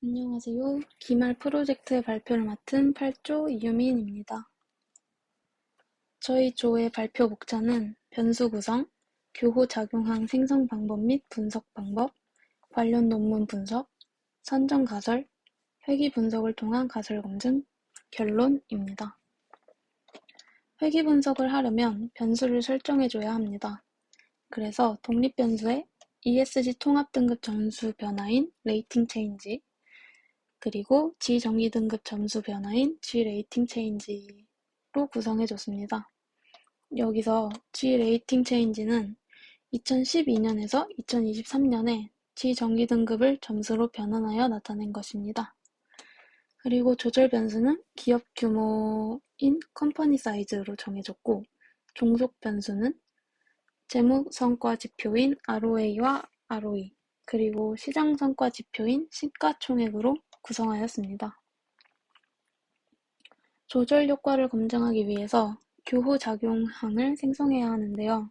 안녕하세요. 기말 프로젝트의 발표를 맡은 8조 이유민입니다. 저희 조의 발표 목차는 변수 구성, 교호 작용항 생성 방법 및 분석 방법, 관련 논문 분석, 선정 가설, 회귀 분석을 통한 가설 검증, 결론입니다. 회귀 분석을 하려면 변수를 설정해줘야 합니다. 그래서 독립 변수의 ESG 통합 등급 점수 변화인 레이팅 체인지, 그리고 G정기 등급 점수 변화인 G레이팅 체인지로 구성해 줬습니다. 여기서 G레이팅 체인지는 2012년에서 2023년에 G정기 등급을 점수로 변환하여 나타낸 것입니다. 그리고 조절 변수는 기업 규모인 컴퍼니 사이즈로 정해졌고 종속 변수는 재무 성과 지표인 ROA와 ROE 그리고 시장 성과 지표인 시가총액으로 구성하였습니다. 조절 효과를 검증하기 위해서 교호 작용항을 생성해야 하는데요.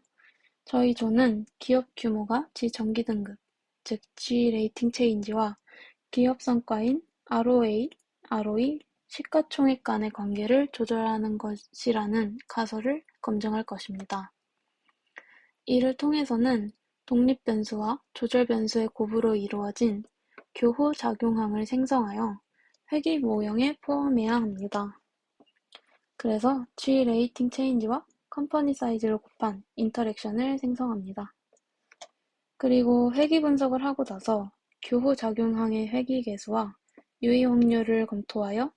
저희 조는 기업 규모가 G정기 등급, 즉 G레이팅 체인지와 기업 성과인 ROA, ROE, 시가총액 간의 관계를 조절하는 것이라는 가설을 검증할 것입니다. 이를 통해서는 독립 변수와 조절 변수의 곱으로 이루어진 교호 작용항을 생성하여 회귀 모형에 포함해야 합니다. 그래서 G 레이팅 체인지와 컴퍼니 사이즈를 곱한 인터랙션을 생성합니다. 그리고 회귀 분석을 하고 나서 교호 작용항의 회귀 개수와 유의 확률을 검토하여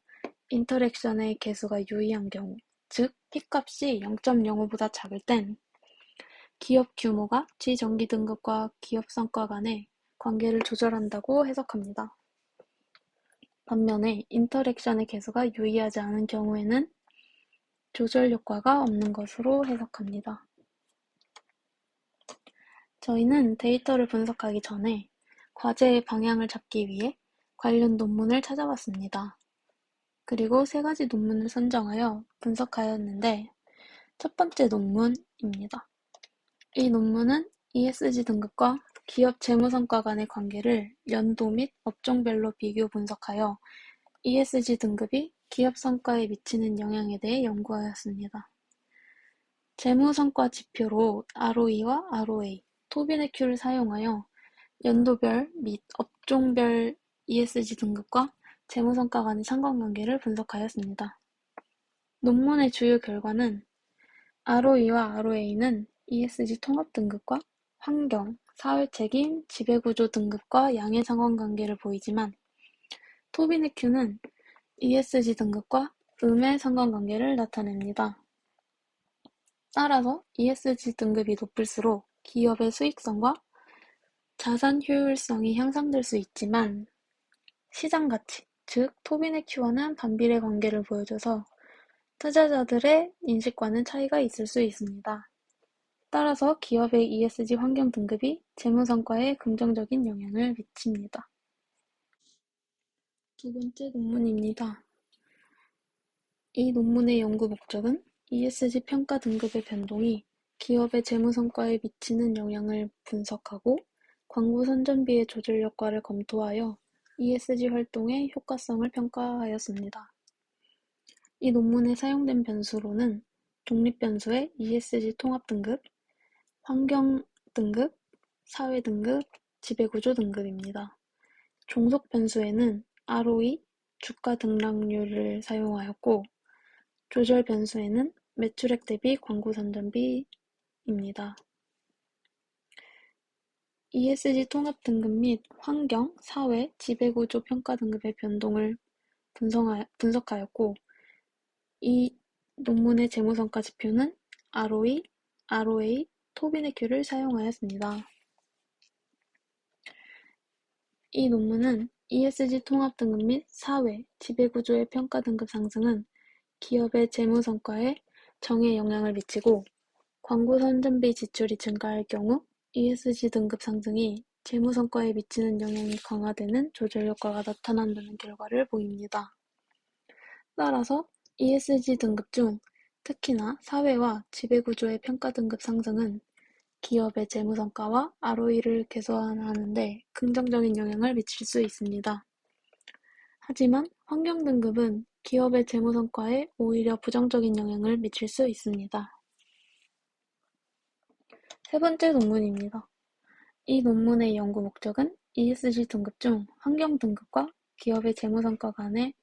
인터랙션의 개수가 유의한 경우, 즉 P값이 0.05보다 작을 땐 기업 규모가 G정기 등급과 기업 성과 간의 관계를 조절한다고 해석합니다. 반면에 인터랙션의 개수가 유의하지 않은 경우에는 조절 효과가 없는 것으로 해석합니다. 저희는 데이터를 분석하기 전에 과제의 방향을 잡기 위해 관련 논문을 찾아봤습니다. 그리고 세 가지 논문을 선정하여 분석하였는데 첫 번째 논문입니다. 이 논문은 ESG 등급과 기업 재무성과 간의 관계를 연도 및 업종별로 비교 분석하여 ESG 등급이 기업 성과에 미치는 영향에 대해 연구하였습니다. 재무성과 지표로 ROE와 ROA, 토비네큐를 사용하여 연도별 및 업종별 ESG 등급과 재무성과 간의 상관관계를 분석하였습니다. 논문의 주요 결과는 ROE와 ROA는 ESG 통합 등급과 환경, 사회 책임, 지배구조 등급과 양의 상관관계를 보이지만 토비네큐는 ESG 등급과 음의 상관관계를 나타냅니다. 따라서 ESG 등급이 높을수록 기업의 수익성과 자산 효율성이 향상될 수 있지만 시장 가치, 즉 토비네큐와는 반비례 관계를 보여줘서 투자자들의 인식과는 차이가 있을 수 있습니다. 따라서 기업의 ESG 환경 등급이 재무 성과에 긍정적인 영향을 미칩니다. 두 번째 논문입니다. 이 논문의 연구 목적은 ESG 평가 등급의 변동이 기업의 재무 성과에 미치는 영향을 분석하고 광고 선전비의 조절 효과를 검토하여 ESG 활동의 효과성을 평가하였습니다. 이 논문에 사용된 변수로는 독립 변수의 ESG 통합 등급, 환경 등급, 사회 등급, 지배구조 등급입니다. 종속 변수에는 ROE, 주가 등락률을 사용하였고 조절 변수에는 매출액 대비 광고 선전비입니다. ESG 통합 등급 및 환경, 사회, 지배구조 평가 등급의 변동을 분석하였고 이 논문의 재무성과 지표는 ROE, ROA, 토비네큐를 사용하였습니다. 이 논문은 ESG 통합 등급 및 사회, 지배구조의 평가 등급 상승은 기업의 재무 성과에 정에 영향을 미치고 광고 선전비 지출이 증가할 경우 ESG 등급 상승이 재무 성과에 미치는 영향이 강화되는 조절 효과가 나타난다는 결과를 보입니다. 따라서 ESG 등급 중 특히나 사회와 지배구조의 평가 등급 상승은 기업의 재무성과와 ROE를 개선하는 데 긍정적인 영향을 미칠 수 있습니다. 하지만 환경 등급은 기업의 재무 성과에 오히려 부정적인 영향을 미칠 수 있습니다. 세 번째 논문입니다. 이 논문의 연구 목적은 ESG 등급 중 환경 등급과 기업의 재무 성과 간의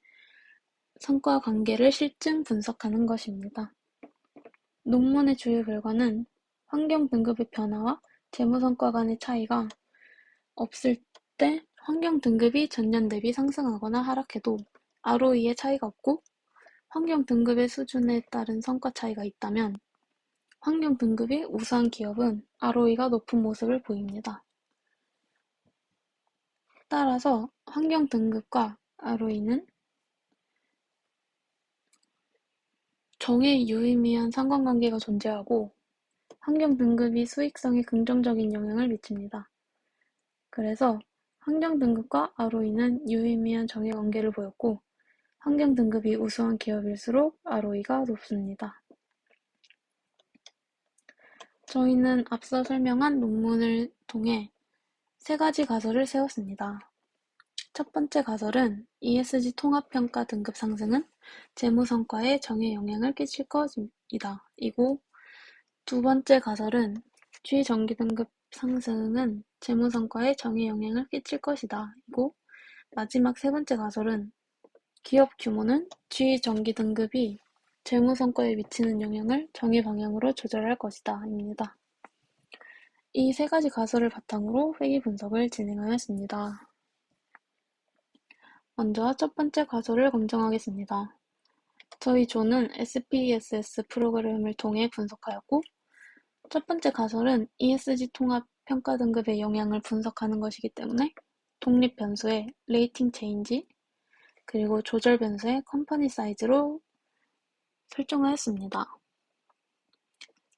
성과 관계를 실증 분석하는 것입니다. 논문의 주요 결과는 환경 등급의 변화와 재무 성과 간의 차이가 없을 때 환경 등급이 전년 대비 상승하거나 하락해도 ROE의 차이가 없고 환경 등급의 수준에 따른 성과 차이가 있다면 환경 등급이 우수한 기업은 ROE가 높은 모습을 보입니다. 따라서 환경 등급과 ROE는 정에 유의미한 상관관계가 존재하고 환경 등급이 수익성에 긍정적인 영향을 미칩니다. 그래서 환경 등급과 ROE는 유의미한 정의 관계를 보였고 환경 등급이 우수한 기업일수록 ROE가 높습니다. 저희는 앞서 설명한 논문을 통해 세 가지 가설을 세웠습니다. 첫 번째 가설은 ESG 통합평가 등급 상승은 재무 성과에 정의 영향을 끼칠 것이다. 이고 두 번째 가설은 G정기 등급 상승은 재무 성과에 정의 영향을 끼칠 것이다. 이고 마지막 세 번째 가설은 기업 규모는 G정기 등급이 재무 성과에 미치는 영향을 정의 방향으로 조절할 것이다. 입니다. 이 세 가지 가설을 바탕으로 회의 분석을 진행하였습니다. 먼저 첫 번째 가설을 검증하겠습니다. 저희 조는 SPSS 프로그램을 통해 분석하였고, 첫 번째 가설은 ESG 통합 평가 등급의 영향을 분석하는 것이기 때문에 독립 변수의 레이팅 체인지, 그리고 조절 변수의 컴퍼니 사이즈로 설정하였습니다.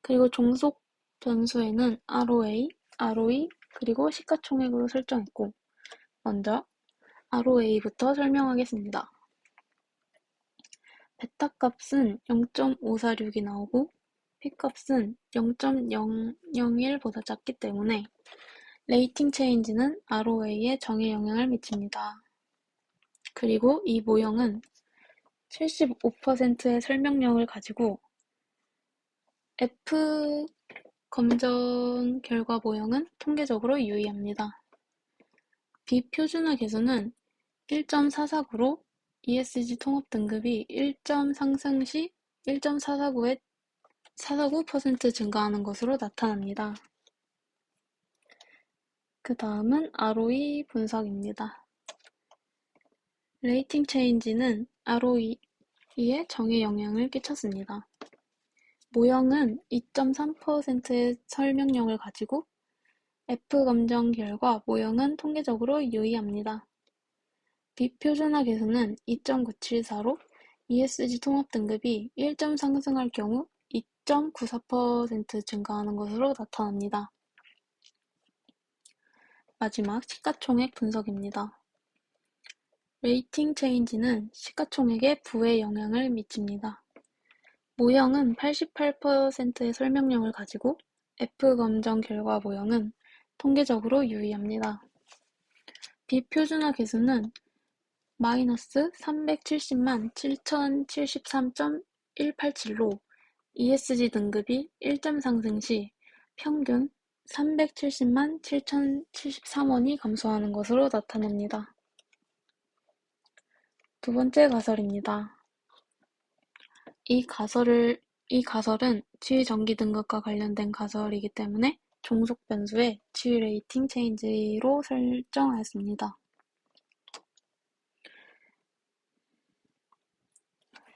그리고 종속 변수에는 ROA, ROE, 그리고 시가총액으로 설정했고 먼저 ROA부터 설명하겠습니다. 베타 값은 0.546이 나오고 P 값은 0.001보다 작기 때문에 레이팅 체인지는 ROA에 정의 영향을 미칩니다. 그리고 이 모형은 75%의 설명력을 가지고 F 검정 결과 모형은 통계적으로 유의합니다. 비표준화 계수는 1.449로 ESG 통합 등급이 1점 상승 시 1.449의 449% 증가하는 것으로 나타납니다. 그 다음은 ROE 분석입니다. 레이팅 체인지는 ROE에 정의 영향을 끼쳤습니다. 모형은 2.3%의 설명력을 가지고 F 검정 결과 모형은 통계적으로 유의합니다. 비표준화 계수는 2.974로 ESG 통합 등급이 1점 상승할 경우 2.94% 증가하는 것으로 나타납니다. 마지막 시가총액 분석입니다. 레이팅 체인지는 시가총액에 부의 영향을 미칩니다. 모형은 88%의 설명력을 가지고 F 검정 결과 모형은 통계적으로 유의합니다. 비표준화 계수는 마이너스 370만 7073.187로 ESG 등급이 1점 상승 시 평균 370만 7073원이 감소하는 것으로 나타납니다. 두 번째 가설입니다. 이 가설을 이 가설은 지위 정기 등급과 관련된 가설이기 때문에 종속 변수의 지위 레이팅 체인지로 설정하였습니다.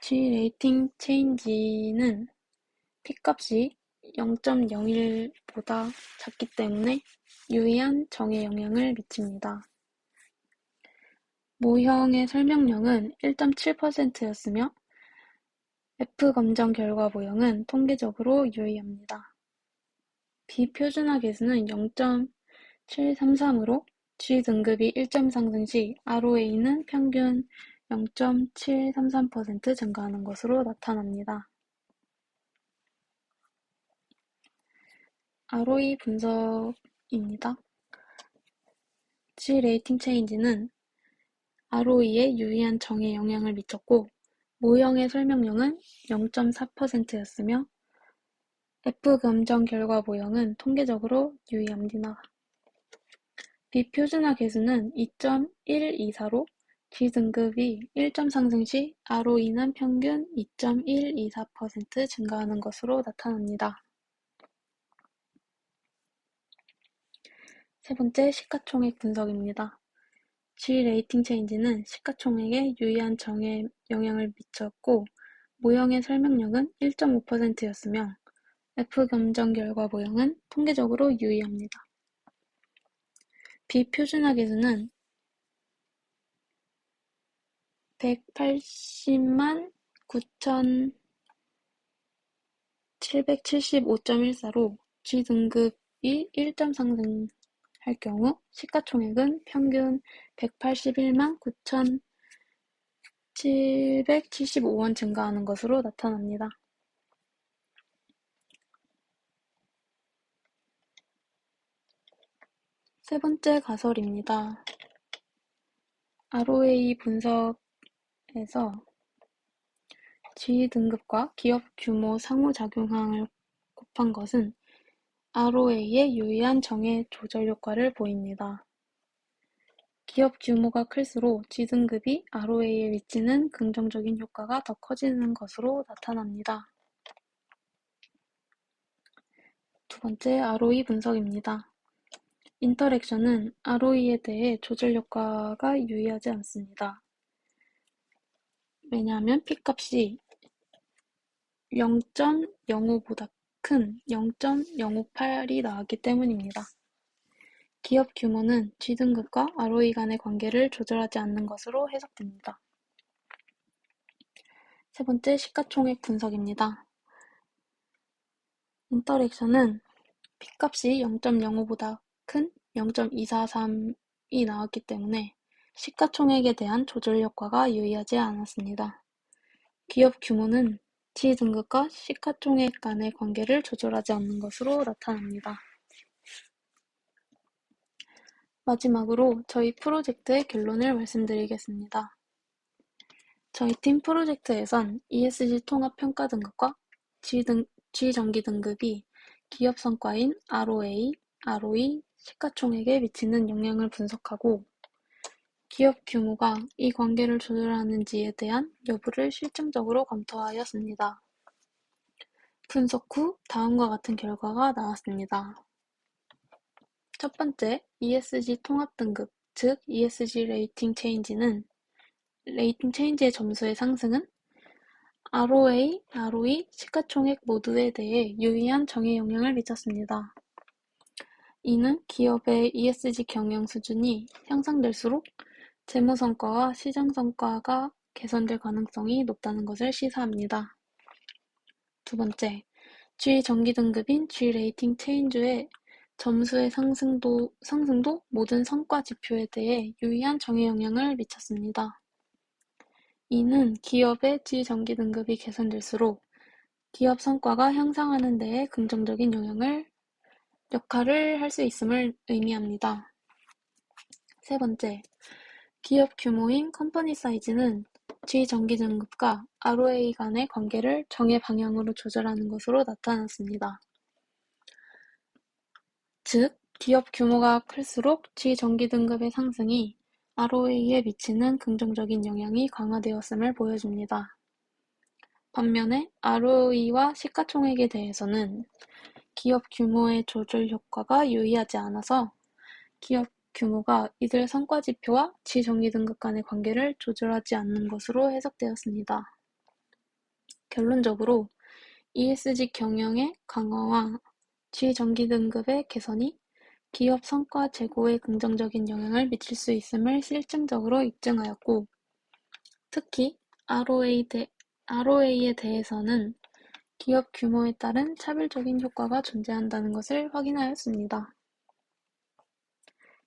G 레이팅 체인지는 P값이 0.01보다 작기 때문에 유의한 정에 영향을 미칩니다. 모형의 설명력은 1.7%였으며 F 검정 결과 모형은 통계적으로 유의합니다. 비표준화 계수는 0.733으로 G 등급이 1점 상승 시 ROA는 평균 0.733% 증가하는 것으로 나타납니다. ROE 분석입니다. G 레이팅 체인지는 ROE에 유의한 정에 영향을 미쳤고 모형의 설명량은 0.4%였으며 F 감정 결과 모형은 통계적으로 유의합니다. 비표준화 계수는 2.124로 G등급이 1점 상승 시 ROE는 평균 2.124% 증가하는 것으로 나타납니다. 세 번째, 시가총액 분석입니다. G 레이팅 체인지는 시가총액에 유의한 정에 영향을 미쳤고 모형의 설명력은 1.5%였으며 F 검정 결과 모형은 통계적으로 유의합니다. 비표준화 계수는 180만 9,775.14로 G등급이 1점 상승 할 경우 시가총액은 평균 181만 9,775원 증가하는 것으로 나타납니다. 세 번째 가설입니다. ROA 분석 에서 G등급과 기업 규모 상호작용항을 곱한 것은 ROA에 유의한 정의 조절 효과를 보입니다. 기업 규모가 클수록 G등급이 ROA에 미치는 긍정적인 효과가 더 커지는 것으로 나타납니다. 두 번째, ROE 분석입니다. 인터랙션은 ROE에 대해 조절 효과가 유의하지 않습니다. 왜냐하면 P값이 0.05보다 큰 0.058이 나왔기 때문입니다. 기업 규모는 G등급과 ROE 간의 관계를 조절하지 않는 것으로 해석됩니다. 세 번째, 시가총액 분석입니다. 인터랙션은 P값이 0.05보다 큰 0.243이 나왔기 때문에 시가총액에 대한 조절 효과가 유의하지 않았습니다. 기업 규모는 G등급과 시가총액 간의 관계를 조절하지 않는 것으로 나타납니다. 마지막으로 저희 프로젝트의 결론을 말씀드리겠습니다. 저희 팀 프로젝트에선 ESG 통합 평가 등급과 G등, G정기 등급이 기업 성과인 ROA, ROE, 시가총액에 미치는 영향을 분석하고 기업 규모가 이 관계를 조절하는지에 대한 여부를 실증적으로 검토하였습니다. 분석 후 다음과 같은 결과가 나왔습니다. 첫 번째, ESG 통합 등급, 즉 ESG 레이팅 체인지는 레이팅 체인지의 점수의 상승은 ROA, ROE, 시가총액 모두에 대해 유의한 정의 영향을 미쳤습니다. 이는 기업의 ESG 경영 수준이 향상될수록 재무 성과와 시장 성과가 개선될 가능성이 높다는 것을 시사합니다. 두 번째, G 정기 등급인 G 레이팅 체인주의 점수의 상승도, 상승도 모든 성과 지표에 대해 유의한 정의 영향을 미쳤습니다. 이는 기업의 G 정기 등급이 개선될수록 기업 성과가 향상하는 데에 긍정적인 영향을 역할을 할 수 있음을 의미합니다. 세 번째, 기업 규모인 컴퍼니 사이즈는 G정기 등급과 ROA 간의 관계를 정의 방향으로 조절하는 것으로 나타났습니다. 즉, 기업 규모가 클수록 G정기 등급의 상승이 ROA에 미치는 긍정적인 영향이 강화되었음을 보여줍니다. 반면에 ROE와 시가총액에 대해서는 기업 규모의 조절 효과가 유의하지 않아서 기업 규모가 이들 성과지표와 지정기 등급 간의 관계를 조절하지 않는 것으로 해석되었습니다. 결론적으로 ESG 경영의 강화와 지정기 등급의 개선이 기업 성과 제고에 긍정적인 영향을 미칠 수 있음을 실증적으로 입증하였고, 특히 ROA 대, ROA에 대해서는 기업 규모에 따른 차별적인 효과가 존재한다는 것을 확인하였습니다.